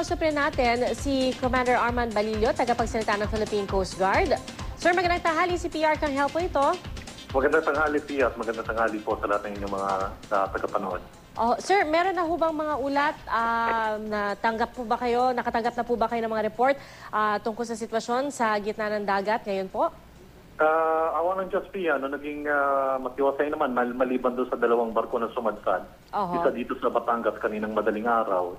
makausap rin natin si Commander Armand Balillo, tagapagsalita ng Philippine Coast Guard. Sir, magandang tanghali si PR kang help po ito. Magandang tanghali, Pia, at magandang tanghali po sa lahat ng inyong mga uh, tagapanood. Oh, sir, meron na ho bang mga ulat ah, na tanggap po ba kayo, nakatanggap na po ba kayo ng mga report ah, tungkol sa sitwasyon sa gitna ng dagat ngayon po? Uh, awan ng Diyos, Pia, no, naging uh, matiwasay naman mal- maliban doon sa dalawang barko na sumadsad. Oho. Isa dito sa Batangas kaninang madaling araw,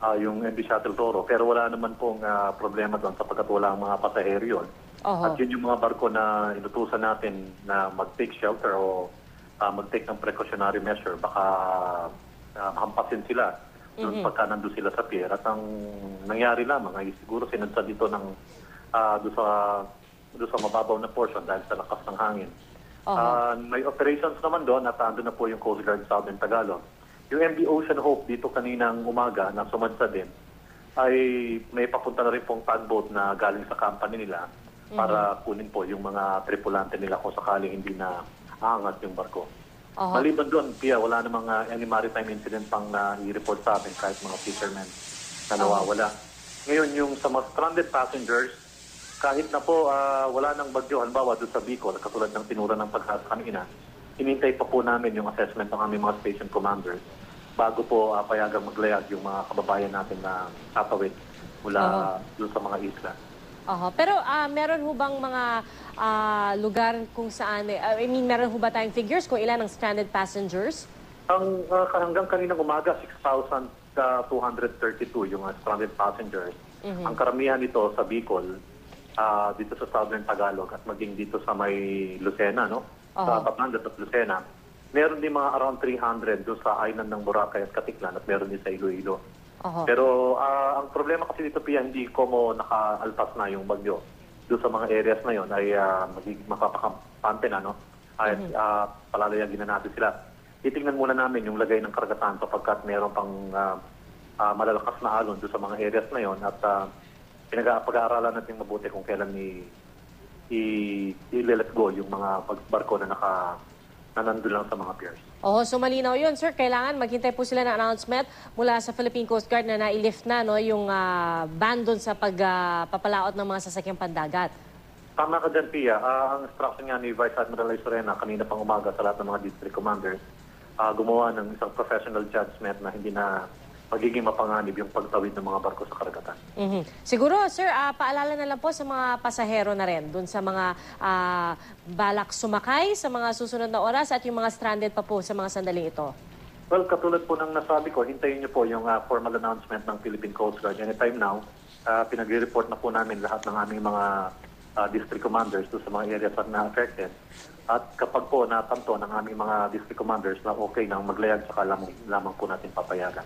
ah, yung MV Shuttle Toro. Pero wala naman pong ah, problema doon sapagkat wala ang mga pasahero yun. Oho. At yun yung mga barko na inutusan natin na mag-take shelter o ah, mag-take ng precautionary measure. Baka ah, hampasin sila doon pagka nandun sila sa pier. At ang nangyari lamang ay siguro sinadsa dito ng ah, doon sa doon sa mababaw na portion dahil sa lakas ng hangin. Oho. Ah, may operations naman doon at ando na po yung Coast Guard Southern Tagalog. Yung MV Ocean Hope dito kaninang umaga na sumadsa din ay may papunta na rin pong tugboat na galing sa company nila para kunin po yung mga tripulante nila kung sakaling hindi na aangat yung barko. Oho. Maliban doon, Pia, wala namang uh, any maritime incident pang na i-report sa atin kahit mga fishermen na nawawala. Ngayon, yung sa mga stranded passengers, kahit na po ah, wala nang bagyo, halimbawa doon sa Bicol, katulad ng tinura ng pagkasa kanina, hinintay pa po namin yung assessment ng aming mga station commanders bago po ah, payagang maglayag yung mga kababayan natin na tatawid mula doon sa mga isla. Oho. Pero ah, meron ho bang mga ah, lugar kung saan, eh, I mean, meron ho ba tayong figures kung ilan ang stranded passengers? Ang ah, hanggang kaninang umaga, 6,232 yung ah, stranded passengers. Ang karamihan nito sa Bicol, ah, dito sa Southern Tagalog at maging dito sa may Lucena, no? Sa. Batangas at Lucena. Meron din mga around 300 doon sa island ng Boracay at Katiklan at meron din sa Iloilo. Oho. Pero ah, ang problema kasi dito, Pia, hindi ko mo nakaalpas na yung bagyo. Doon sa mga areas na yon ay uh, magiging mapapakampante na, no? Ay ah, palalayagin na natin sila. Titingnan muna namin yung lagay ng karagatan sapagkat meron pang ah, ah, malalakas na alon doon sa mga areas na yon at uh, pinag-aaralan natin mabuti kung kailan i i- i-let go yung mga barko na naka na nandun lang sa mga piers. Oho, so malinaw yun, sir. Kailangan maghintay po sila ng announcement mula sa Philippine Coast Guard na nailift na no, yung ah, ban doon sa pagpapalaot ng mga sasakyang pandagat. Tama ka dyan, Pia. Ah, ang instruction nga ni Vice Admiral Isorena kanina pang umaga sa lahat ng mga district commanders, ah, gumawa ng isang professional judgment na hindi na magiging mapanganib yung pagtawid ng mga barko sa karagatan. Mhm. Siguro, sir, ah, paalala na lang po sa mga pasahero na rin, dun sa mga ah, balak sumakay sa mga susunod na oras at yung mga stranded pa po sa mga sandaling ito. Well, katulad po ng nasabi ko, hintayin niyo po yung ah, formal announcement ng Philippine Coast Guard. Anytime now, ah, pinagre-report na po namin lahat ng aming mga ah, district commanders doon sa mga areas na affected. At kapag po natanto ng aming mga district commanders na okay nang maglayag, saka lamang, lamang po natin papayagan.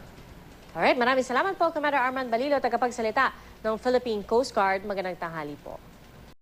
Alright, maraming salamat po, Commander Armand Balilo, tagapagsalita ng Philippine Coast Guard. Magandang tanghali po.